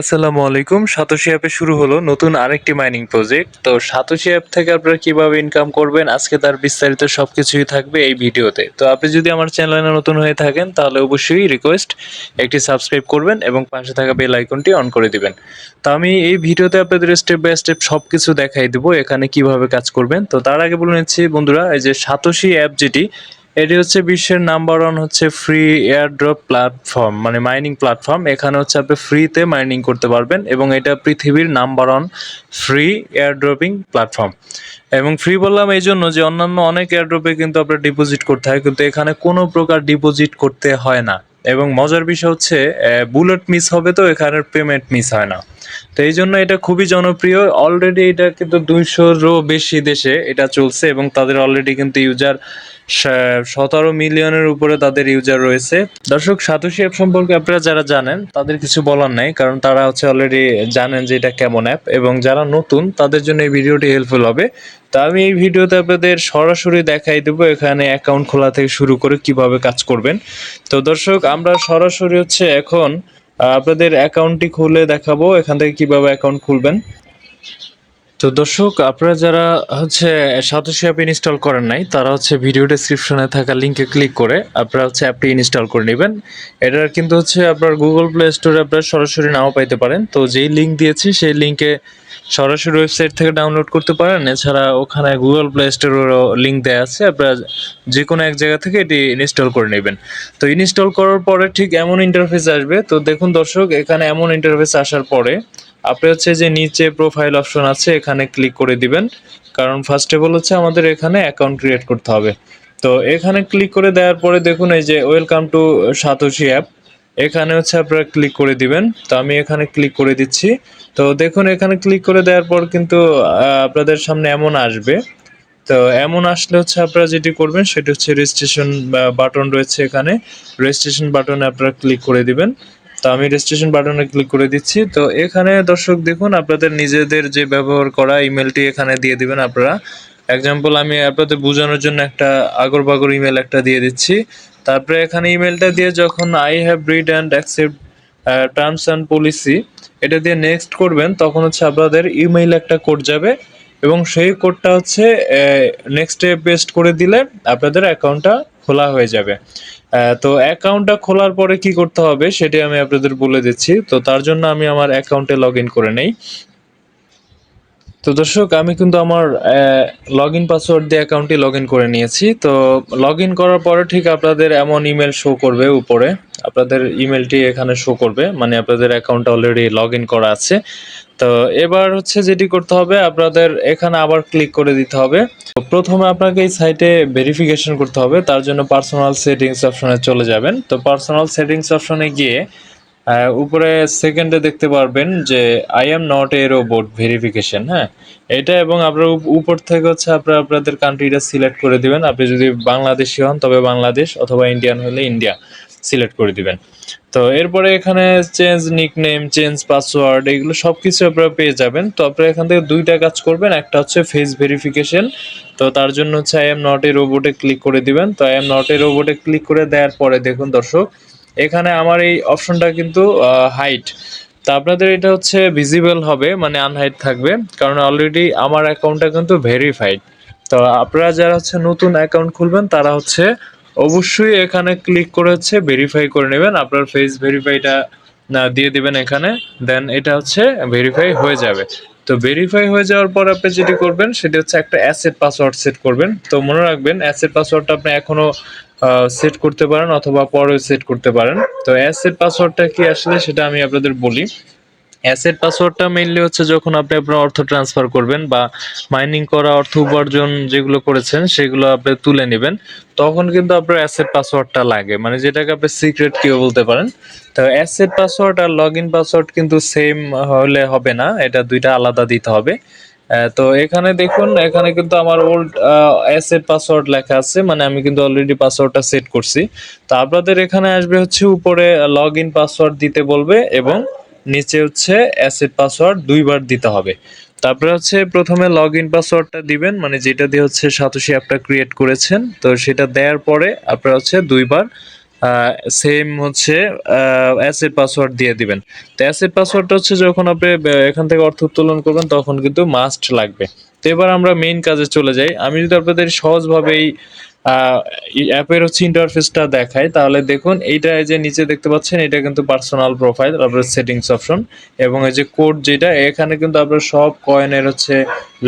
আসসালামু আলাইকুম। সাতোশি অ্যাপে শুরু হলো নতুন আরেকটি মাইনিং প্রজেক্ট তো সাতোশি অ্যাপ থেকে আপনারা কীভাবে ইনকাম করবেন, আজকে তার বিস্তারিত সবকিছুই থাকবে এই ভিডিওতে। তো আপনি যদি আমার চ্যানেলে নতুন হয়ে থাকেন, তাহলে অবশ্যই রিকোয়েস্ট একটি সাবস্ক্রাইব করবেন এবং পাশে থাকা বেল আইকনটি অন করে দিবেন। তো আমি এই ভিডিওতে আপনাদের স্টেপ বাই স্টেপ সব কিছু দেখাই দেবো, এখানে কীভাবে কাজ করবেন। তো তার আগে বলে নিচ্ছি, বন্ধুরা, এই যে সাতোশি অ্যাপ যেটি এটি হচ্ছে বিশ্বের নাম্বার ওয়ান হচ্ছে ফ্রি এয়ারড্রপ প্ল্যাটফর্ম মানে মাইনিং প্ল্যাটফর্ম এখানে হচ্ছে আপনি ফ্রিতে মাইনিং করতে পারবেন এবং এটা পৃথিবীর number one free airdropping platform এবং ফ্রি বললাম এই জন্য যে অন্যান্য অনেক এয়ারড্রপে কিন্তু আপনার ডিপোজিট করতে হয়, কিন্তু এখানে কোনো প্রকার ডিপোজিট করতে হয় না। এবং মজার বিষয় হচ্ছে বুলেট মিস হবে তো এখানে পেমেন্ট মিস হয় না। তো এই জন্য এটা খুবই জনপ্রিয়। অলরেডি এটা কিন্তু দুইশোরও বেশি দেশে এটা চলছে এবং তাদের অলরেডি কিন্তু ইউজার সতেরো মিলিয়নের উপরে তাদের ইউজার রয়েছে। দর্শক, সাতোশি অ্যাপ সম্পর্কে আপনারা যারা জানেন, তাদের কিছু বলার নাই, কারণ তারা হচ্ছে অলরেডি জানেন যে এটা কেমন অ্যাপ এবং যারা নতুন, তাদের জন্য এই ভিডিওটি হেল্পফুল হবে। তো আমি এই ভিডিওতে আপনাদের সরাসরি দেখাই দেবো এখানে অ্যাকাউন্ট খোলা থেকে শুরু করে কীভাবে কাজ করবেন। তো দর্শক, আমরা সরাসরি হচ্ছে এখন আপনাদের অ্যাকাউন্টটি খুলে দেখাবো, এখান থেকে কীভাবে অ্যাকাউন্ট খুলবেন। তো দর্শক, আপনারা যারা হচ্ছে সাতশো অ্যাপ ইনস্টল করেন নাই, তারা হচ্ছে ভিডিও ডেসক্রিপশনে থাকা লিঙ্কে ক্লিক করে আপনারা হচ্ছে অ্যাপটি ইনস্টল করে নেবেন। এটার কিন্তু হচ্ছে আপনার গুগল প্লে স্টোরে আপনারা সরাসরি নাও পাইতে পারেন। তো যেই লিঙ্ক দিয়েছি, সেই লিঙ্কে সরাসরি ওয়েবসাইট থেকে ডাউনলোড করতে পারেন। এছাড়া ওখানে গুগল প্লে স্টোরেরও লিঙ্ক দেওয়া আছে। আপনারা যে কোনো এক জায়গা থেকে এটি ইনস্টল করে নেবেন। তো ইনস্টল করার পরে ঠিক এমন ইন্টারফেস আসবে। তো দেখুন দর্শক, এখানে এমন ইন্টারফেস আসার পরে আপনি হচ্ছে যে নিচে প্রোফাইল অপশন আছে, এখানে ক্লিক করে দিবেন। কারণ ফার্স্ট অফ অল হচ্ছে আমাদের এখানে অ্যাকাউন্ট ক্রিয়েট করতে হবে। তো এখানে ক্লিক করে দেওয়ার পরে দেখুন এই যে ওয়েলকাম টু সাতোশি অ্যাপ এখানে হচ্ছে আপনারা ক্লিক করে দিবেন। তো আমি এখানে ক্লিক করে দিচ্ছি। তো দেখুন, এখানে ক্লিক করে দেওয়ার পর কিন্তু আপনাদের সামনে এমন আসবে। তো এমন আসলে হচ্ছে আপনারা যেটি করবেন, সেটি হচ্ছে রেজিস্ট্রেশন বাটন রয়েছে এখানে। রেজিস্ট্রেশন বাটনে আপনারা ক্লিক করে দিবেন। তো আমি রেজিস্ট্রেশন বাটনে ক্লিক করে দিচ্ছি। তো এখানে দর্শক দেখুন, আপনাদের নিজেদের যে ব্যবহার করা ইমেলটি এখানে দিয়ে দিবেন আপনারা। এক্সাম্পল আমি আপনাদের বোঝানোর জন্য একটা আগর বাগর ইমেল একটা দিয়ে দিচ্ছি। তারপরে এখানে ইমেলটা দিয়ে যখন I have read and accept terms and policy এটা দিয়ে নেক্সট করবেন, তখন হচ্ছে আপনাদের ইমেইল একটা কোড যাবে এবং সেই কোডটা হচ্ছে নেক্সটে পেস্ট করে দিলে আপনাদের অ্যাকাউন্টটা খোলা হয়ে যাবে। তো অ্যাকাউন্টটা খোলার পরে কি করতে হবে সেটি আমি আপনাদের বলে দিচ্ছি। তো তার জন্য আমি আমার অ্যাকাউন্টে লগ ইন করে নেই। তো দর্শক, আমি কিন্তু আমার লগ ইন পাসওয়ার্ড দিয়ে অ্যাকাউন্টটি লগ ইন করে নিয়েছি। তো লগ ইন করার পরে ঠিক আপনাদের এমন ইমেল শো করবে উপরে। আপনাদের ইমেলটি এখানে শো করবে মানে আপনাদের অ্যাকাউন্ট অলরেডি লগ ইন করা আছে। তো এবার হচ্ছে যেটি করতে হবে, আপনাদের এখানে আবার ক্লিক করে দিতে হবে। তো প্রথমে আপনাকে এই সাইটে ভেরিফিকেশন করতে হবে, তার জন্য পার্সোনাল সেটিংস অপশনে চলে যাবেন। তো পার্সোনাল সেটিংস অপশনে গিয়ে উপরে সেকেন্ডে দেখতে পারবেন যে I am not a robot verification হ্যাঁ? এটা এবং আপনার উপর থেকে হচ্ছে আপনারা আপনাদের কান্ট্রিটা সিলেক্ট করে দিবেন। আপনি যদি বাংলাদেশি হন, তবে বাংলাদেশ, অথবা ইন্ডিয়ান হলে ইন্ডিয়া সিলেক্ট করে দিবেন। তো এরপরে এখানে চেঞ্জ নিকনেম চেঞ্জ পাসওয়ার্ড এগুলো সব কিছু আপনারা পেয়ে যাবেন। তো আপনারা এখান থেকে দুইটা কাজ করবেন। একটা হচ্ছে ফেস ভেরিফিকেশন তো তার জন্য হচ্ছে আই এম নট এ রোবটে ক্লিক করে দিবেন। তো আই এম নট এ রোবটে ক্লিক করে দেওয়ার পরে দেখুন দর্শক এখানে আমার এই অপশনটা কিন্তু হাইট তা আপনাদের এটা হচ্ছে ভিজিবল হবে মানে আনহাইট থাকবে, কারণ অলরেডি আমার অ্যাকাউন্টটা কিন্তু ভেরিফাইড তো আপনারা যারা হচ্ছে নতুন অ্যাকাউন্ট খুলবেন, তারা হচ্ছে অবশ্যই এখানে ক্লিক করে হচ্ছে ভেরিফাই করে নেবেন। আপনার ফেস ভেরিফাইটা দিয়ে দিবেন এখানে দেন এটা হচ্ছে ভেরিফাই হয়ে যাবে। তো ভেরিফাই হয়ে যাওয়ার পর আপনি যেটি করবেন, সেটি হচ্ছে একটা অ্যাসেট পাসওয়ার্ড সেট করবেন। তো মনে রাখবেন অ্যাসেট পাসওয়ার্ডটা আপনি এখনও সেট করতে পারেন অথবা পরে সেট করতে পারেন। তো অ্যাসেট পাসওয়ার্ডটা কি আসলে, সেটা আমি আপনাদের বলি। অ্যাসেট পাসওয়ার্ডটা মেইনলি হচ্ছে যখন আপনি আপনার অর্থ ট্রান্সফার করবেন বা মাইনিং করা, অর্থ উপার্জন যেগুলো করেছেন, সেগুলো আপনি তুলে নেবেন। তখন কিন্তু আপনার অ্যাসেট পাসওয়ার্ডটা লাগে। মানে যেটাকে আপনি সিক্রেট কিও বলতে পারেন। তো অ্যাসেট পাসওয়ার্ড আর লগ ইন পাসওয়ার্ড কিন্তু সেম হলে হবে না। এটা দুইটা আলাদা দিতে হবে। তো এখানে দেখুন, এখানে কিন্তু আমার ওল্ড অ্যাসেট পাসওয়ার্ড লেখা আছে। মানে আমি কিন্তু অলরেডি পাসওয়ার্ডটা সেট করছি। তো আপনাদের এখানে আসবে হচ্ছে উপরে লগ ইন পাসওয়ার্ড দিতে বলবে এবং নিচে হচ্ছে অ্যাসেট পাসওয়ার্ড দুইবার দিতে হবে। তারপরে হচ্ছে প্রথমে লগ ইন পাসওয়ার্ডটা দিবেন মানে যেটা দিয়ে হচ্ছে সাতোশি অ্যাপটা ক্রিয়েট করেছেন। তো সেটা দেওয়ার পরে আপনারা হচ্ছে দুইবার সেম হচ্ছে অ্যাসেট পাসওয়ার্ড দিয়ে দিবেন। তো অ্যাসেট পাসওয়ার্ডটা হচ্ছে যখন আপনি এখান থেকে অর্থ উত্তোলন করবেন, তখন কিন্তু মাস্ট লাগবে। তো এবার আমরা মেইন কাজে চলে যাই। আমি যদি আপনাদের সহজভাবে এই অ্যাপের হচ্ছে ইন্টারফেসটা দেখাই তাহলে দেখুন, এইটা এই যে নিচে দেখতে পাচ্ছেন, এটা কিন্তু পার্সোনাল প্রোফাইল আপনার সেটিংস অপশন এবং এই যে কোড যেটা, এখানে কিন্তু আপনার সব কয়েনের হচ্ছে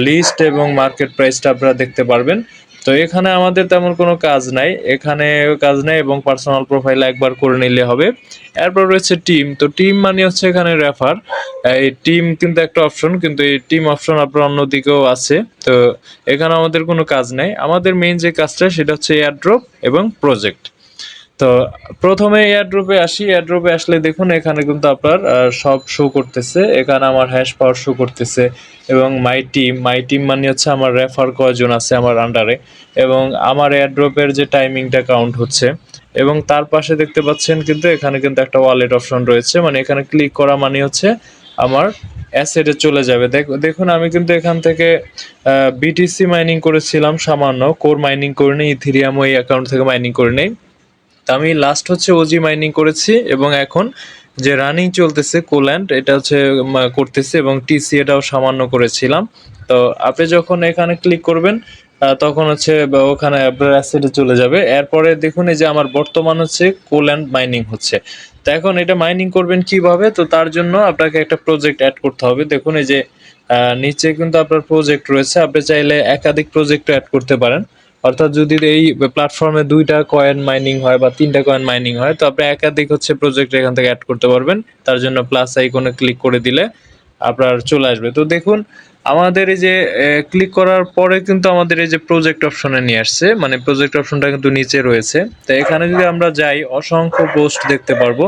লিস্ট এবং মার্কেট প্রাইসটা আপনারা দেখতে পারবেন। তো এখানে আমাদের তেমন কোনো কাজ নাই। এখানে কাজ নাই এবং পার্সোনাল প্রোফাইল একবার করে নিলে হবে। এরপর রয়েছে টিম তো টিম মানে হচ্ছে এখানে রেফার এই টিম কিন্তু একটা অপশন কিন্তু এই টিম অপশন আপনার অন্যদিকেও আছে। তো এখানে আমাদের কোনো কাজ নাই। আমাদের মেইন যে কাজটা সেটা হচ্ছে এয়ারড্রপ এবং প্রজেক্ট তো প্রথমে এয়ারড্রপে আসি। এয়ারড্রপে আসলে দেখুন, এখানে কিন্তু আপনার সব শো করতেছে। এখানে আমার হ্যাশ পাওয়ার শো করতেছে এবং মাই টিম মাই টিম মানে হচ্ছে আমার রেফার কয়জন আছে আমার আন্ডারে এবং আমার এয়ারড্রপের যে টাইমিংটা কাউন্ট হচ্ছে এবং তার পাশে দেখতে পাচ্ছেন কিন্তু এখানে কিন্তু একটা ওয়ালেট অপশন রয়েছে। মানে এখানে ক্লিক করা মানে হচ্ছে আমার অ্যাসেটে চলে যাবে। দেখ- দেখুন, আমি কিন্তু এখান থেকে বিটিসি মাইনিং করেছিলাম সামান্য। কোর মাইনিং করে নিই ইথিরিয়াম ওই অ্যাকাউন্ট থেকে মাইনিং করে নেই। তো আমি লাস্ট হচ্ছে ওজি মাইনিং করেছি এবং এখন যে রানিং চলতেছে কোল্যান্ড এটা হচ্ছে করতেছে এবং টিসি এটাও সামান্য করেছিলাম। তো আপনি যখন এখানে ক্লিক করবেন তখন হচ্ছে ওখানে অ্যাসেটে চলে যাবে। এরপরে দেখুন এই যে আমার বর্তমান হচ্ছে কোল্যান্ড মাইনিং হচ্ছে। তো এখন এটা মাইনিং করবেন কীভাবে? তো তার জন্য আপনাকে একটা প্রজেক্ট অ্যাড করতে হবে। দেখুন এই যে নিচে কিন্তু আপনার প্রজেক্ট রয়েছে। আপনি চাইলে একাধিক প্রজেক্ট অ্যাড করতে পারেন। অর্থাৎ যদি এই প্ল্যাটফর্মে দুইটা কয়েন মাইনিং হয় বা তিনটা কয়েন মাইনিং হয়, তো আপনি একাধিক হচ্ছে প্রজেক্ট এখান থেকে অ্যাড করতে পারবেন। তার জন্য প্লাস আইকনে ক্লিক করে দিলে আপনার চলে আসবে। তো দেখুন, আমাদের এই যে ক্লিক করার পরে কিন্তু আমাদের এই যে প্রজেক্ট অপশনে নিয়ে আসছে মানে প্রজেক্ট অপশনটা কিন্তু নিচে রয়েছে। তো এখানে যদি আমরা যাই, অসংখ্য পোস্ট দেখতে পারব।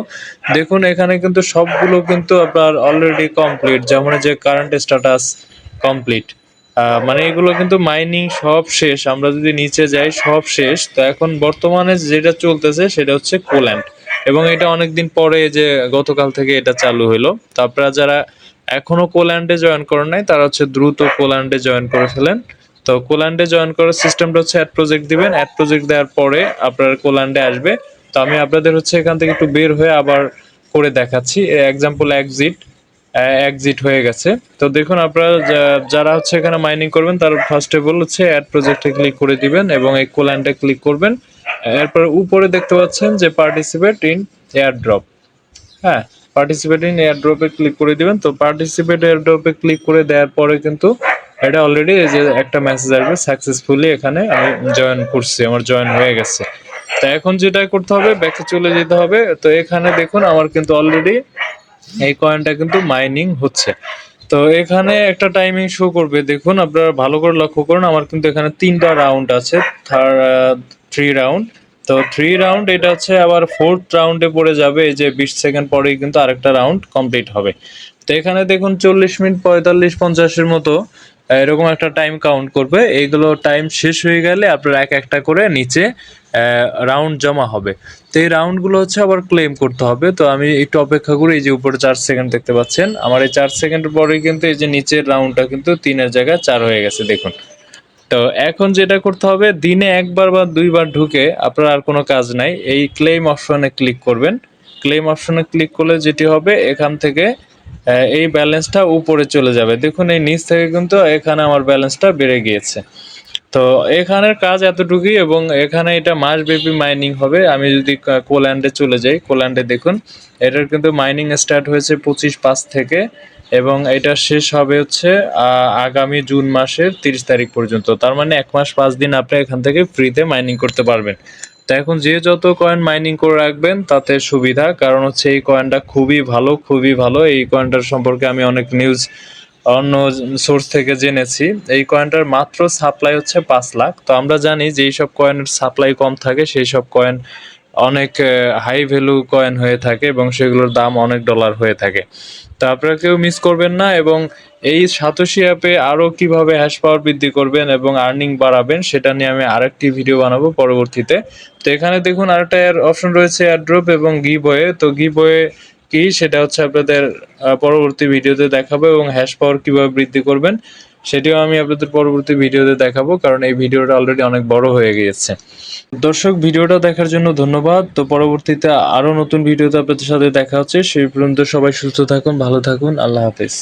দেখুন, এখানে কিন্তু সবগুলো কিন্তু আপনার অলরেডি কমপ্লিট যেমন যে কারেন্ট স্ট্যাটাস কমপ্লিট মানে এগুলো কিন্তু মাইনিং সব শেষ। আমরা যদি নিচে যাই, সব শেষ। তো এখন বর্তমানে যেটা চলতেছে, সেটা হচ্ছে কোল্যান্ড এবং এটা অনেকদিন পরে যে গতকাল থেকে এটা চালু হলো তো আপনারা যারা এখনও কোল্যান্ডে জয়েন করেন নাই, তারা হচ্ছে দ্রুত কোল্যান্ডে জয়েন করে ফেলেন। তো কোল্যান্ডে জয়েন করার সিস্টেমটা হচ্ছে অ্যাড প্রজেক্ট দিবেন। অ্যাড প্রজেক্ট দেওয়ার পরে আপনার কোল্যান্ডে আসবে। তো আমি আপনাদের হচ্ছে এখান থেকে একটু বের হয়ে আবার করে দেখাচ্ছি। এক্সাম্পল এক্সিট এক্সিট হয়ে গেছে। তো দেখুন আপনারা যারা হচ্ছে এখানে মাইনিং করবেন, তার ফার্স্ট অফ হচ্ছে অ্যাড প্রজেক্টে ক্লিক করে দিবেন এবং এই কোল্যান্ডে ক্লিক করবেন। এরপর উপরে দেখতে পাচ্ছেন যে পার্টিসিপেট ইন এয়ার ড্রপ হ্যাঁ পার্টিসিপেট ইন এয়ার ড্রপে ক্লিক করে দিবেন। তো পার্টিসিপেট এয়ার ড্রপে ক্লিক করে দেওয়ার পরে কিন্তু এটা অলরেডি এই যে একটা মেসেজ আসবে সাকসেসফুলি এখানে আমি জয়েন করছি, আমার জয়েন হয়ে গেছে। তো এখন যেটা করতে হবে ব্যাকে চলে যেতে হবে। তো এখানে দেখুন আমার কিন্তু অলরেডি এই কয়েনটা কিন্তু মাইনিং হচ্ছে। তো এখানে একটা টাইমিং শো করবে। দেখুন, আপনারা ভালো করে লক্ষ্য করুন, আমার কিন্তু এখানে তিনটা রাউন্ড আছে। থ্রি রাউন্ড তো থ্রি রাউন্ড এটা হচ্ছে আবার ফোর্থ রাউন্ডে পড়ে যাবে। এই যে বিশ সেকেন্ড পরেই কিন্তু আরেকটা রাউন্ড কমপ্লিট হবে। তো এখানে দেখুন, চল্লিশ মিনিট, পঁয়তাল্লিশ, পঞ্চাশের মতো, এরকম একটা টাইম কাউন্ট করবে। এইগুলো টাইম শেষ হয়ে গেলে আপনার এক একটা করে নিচে রাউন্ড জমা হবে। তো এই রাউন্ডগুলো হচ্ছে আবার ক্লেম করতে হবে। তো আমি একটু অপেক্ষা করি, এই যে উপরে চার সেকেন্ড দেখতে পাচ্ছেন। আমার এই চার সেকেন্ডের পরে কিন্তু এই যে নিচের রাউন্ডটা কিন্তু তিনের জায়গায় চার হয়ে গেছে, দেখুন। তো এখন যেটা করতে হবে, দিনে একবার বা দুইবার ঢুকে আপনার আর কোনো কাজ নাই। এই ক্লেম অপশনে ক্লিক করবেন। ক্লেম অপশনে ক্লিক করলে যেটি হবে, এখান থেকে এই ব্যালেন্সটা উপরে চলে যাবে। দেখুন, এই নিচ থেকে কিন্তু এখানে আমার ব্যালেন্সটা বেড়ে গিয়েছে। তো এখানের কাজ এতটুকুই এবং এখানে এটা মাসব্যাপী মাইনিং হবে। আমি যদি কোল্যান্ডে চলে যাই, কোল্যান্ডে দেখুন, এটার কিন্তু মাইনিং স্টার্ট হয়েছে পঁচিশ পাঁচ থেকে এবং এটা শেষ হবে হচ্ছে আগামী জুন মাসের তিরিশ তারিখ পর্যন্ত। তার মানে এক মাস পাঁচ দিন আপনি এখান থেকে ফ্রিতে মাইনিং করতে পারবেন। তো এখন যে যত কয়েন মাইনিং করে রাখবেন, তাতে সুবিধা, কারণ হচ্ছে এই কয়েনটা খুবই ভালো খুবই ভালো। এই কয়েনটার সম্পর্কে আমি অনেক নিউজ অন্য সোর্স থেকে জেনেছি, এই কয়েনটার মাত্র সাপ্লাই হচ্ছে পাঁচ লাখ। তো আমরা জানি যে এইসব কয়েনের সাপ্লাই কম থাকে সেই সব কয়েন অনেক হাই ভ্যালু কয়েন হয়ে থাকে এবং সেগুলোর দাম অনেক ডলার হয়ে থাকে। তো আপনারা কেউ মিস করবেন না এবং এই সাতোশি অ্যাপে আরও কীভাবে হ্যাশ পাওয়ার বৃদ্ধি করবেন এবং আর্নিং বাড়াবেন, সেটা নিয়ে আমি আরেকটি ভিডিও বানাবো পরবর্তীতে। তো এখানে দেখুন আরেকটা অপশন রয়েছে এয়ারড্রপ এবং গিবয়ে তো গিবয়ে কি সেটা হচ্ছে আপনাদের পরবর্তী ভিডিওতে দেখাবো এবং হ্যাশ পাওয়ার কীভাবে বৃদ্ধি করবেন সেটিও আমি আপনাদের পরবর্তী ভিডিওতে দেখাবো কারণ এই ভিডিওটা অলরেডি অনেক বড় হয়ে গিয়েছে। দর্শক, ভিডিওটা দেখার জন্য ধন্যবাদ। তো পরবর্তীতে আরও নতুন ভিডিওতে আপনাদের সাথে দেখা হচ্ছে। সেই পর্যন্ত সবাই সুস্থ থাকুন, ভালো থাকুন। আল্লাহ হাফেজ।